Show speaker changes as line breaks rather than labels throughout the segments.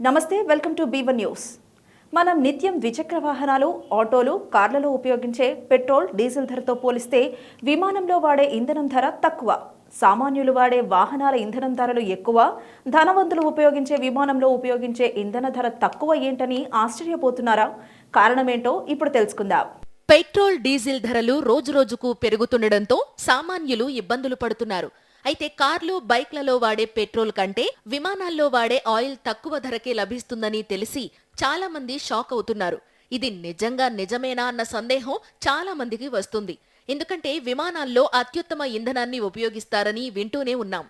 నమస్తే welcome to B one news. మనం నిత్యం ద్విచక్ర వాహనాలు ఆటోలు కార్లలో ఉపయోగించే పెట్రోల్ డీజిల్ ధరతో పోలిస్తే విమానంలో వాడే ఇంధనం ధర తక్కువ. సామాన్యులు వాడే వాహనాల ఇంధనం ధరలు ఎక్కువ. ధనవంతులు ఉపయోగించే విమానంలో ఉపయోగించే ఇంధన ధర తక్కువ ఏంటని ఆశ్చర్యపోతున్నారా? కారణమేంటో ఇప్పుడు తెలుసుకుందాం.
పెట్రోల్ డీజిల్ ధరలు రోజురోజుకు పెరుగుతుండటంతో సామాన్యులు ఇబ్బందులు పడుతున్నారు. అయితే కార్లు బైక్లలో వాడే పెట్రోల్ కంటే విమానాల్లో వాడే ఆయిల్ తక్కువ ధరకే లభిస్తుందని తెలిసి చాలా మంది షాక్ అవుతున్నారు. ఇది నిజంగా నిజమేనా అన్న సందేహం చాలా మందికి వస్తుంది. ఎందుకంటే విమానాల్లో అత్యుత్తమ ఇంధనాన్ని ఉపయోగిస్తారని వింటూనే ఉన్నాం.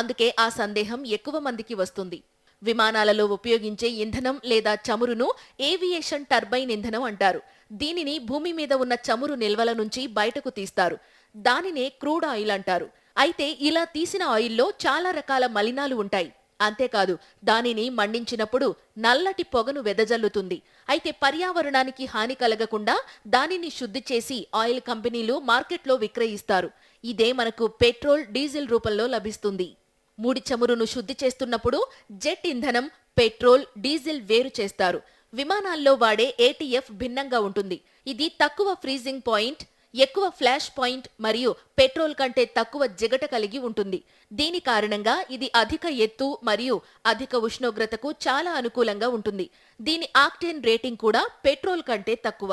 అందుకే ఆ సందేహం ఎక్కువ మందికి వస్తుంది. విమానాలలో ఉపయోగించే ఇంధనం లేదా చమురును ఏవియేషన్ టర్బైన్ ఇంధనం అంటారు. దీనిని భూమి మీద ఉన్న చమురు నిల్వల నుంచి బయటకు తీస్తారు. దానినే క్రూడ్ ఆయిల్ అంటారు. అయితే ఇలా తీసిన ఆయిల్లో చాలా రకాల మలినాలు ఉంటాయి. అంతేకాదు దానిని మండించినప్పుడు నల్లటి పొగను వెదజల్లుతుంది. అయితే పర్యావరణానికి హాని కలగకుండా దానిని శుద్ధి చేసి ఆయిల్ కంపెనీలు మార్కెట్లో విక్రయిస్తారు. ఇదే మనకు పెట్రోల్ డీజిల్ రూపంలో లభిస్తుంది. ముడి చమురును శుద్ధి చేస్తున్నప్పుడు జెట్ ఇంధనం పెట్రోల్ డీజిల్ వేరు చేస్తారు. విమానాల్లో వాడే ఏటీఎఫ్ భిన్నంగా ఉంటుంది. ఇది తక్కువ ఫ్రీజింగ్ పాయింట్ ఎక్కువ ఫ్లాష్ పాయింట్ మరియు పెట్రోల్ కంటే తక్కువ జిగట కలిగి ఉంటుంది. దీని కారణంగా ఇది అధిక ఎత్తు మరియు అధిక ఉష్ణోగ్రతకు చాలా అనుకూలంగా ఉంటుంది. దీని ఆక్టేన్ రేటింగ్ కూడా పెట్రోల్ కంటే తక్కువ.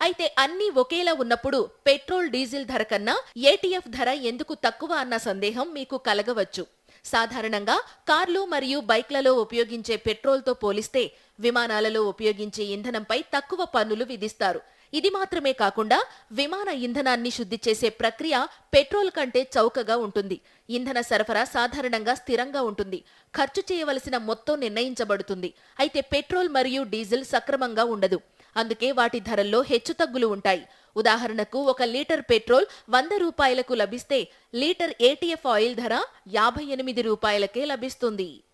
అయితే అన్నీ ఒకేలా ఉన్నప్పుడు పెట్రోల్ డీజిల్ ధర కన్నా ఏటీఎఫ్ ధర ఎందుకు తక్కువ అన్న సందేహం మీకు కలగవచ్చు. సాధారణంగా కార్లు మరియు బైక్లలో ఉపయోగించే పెట్రోల్తో పోలిస్తే విమానాలలో ఉపయోగించే ఇంధనంపై తక్కువ పన్నులు విధిస్తారు. ఇది మాత్రమే కాకుండా విమాన ఇంధనాన్ని శుద్ధి చేసే ప్రక్రియ పెట్రోల్ కంటే చౌకగా ఉంటుంది. ఇంధన సరఫరా సాధారణంగా స్థిరంగా ఉంటుంది. ఖర్చు చేయవలసిన మొత్తం నిర్ణయించబడుతుంది. అయితే పెట్రోల్ మరియు డీజిల్ సక్రమంగా ఉండదు. అందుకే వాటి ధరల్లో హెచ్చుతగ్గులు ఉంటాయి. ఉదాహరణకు ఒక లీటర్ పెట్రోల్ వంద రూపాయలకు లభిస్తే లీటర్ ఏటీఎఫ్ ఆయిల్ ధర యాభై ఎనిమిది రూపాయలకే లభిస్తుంది.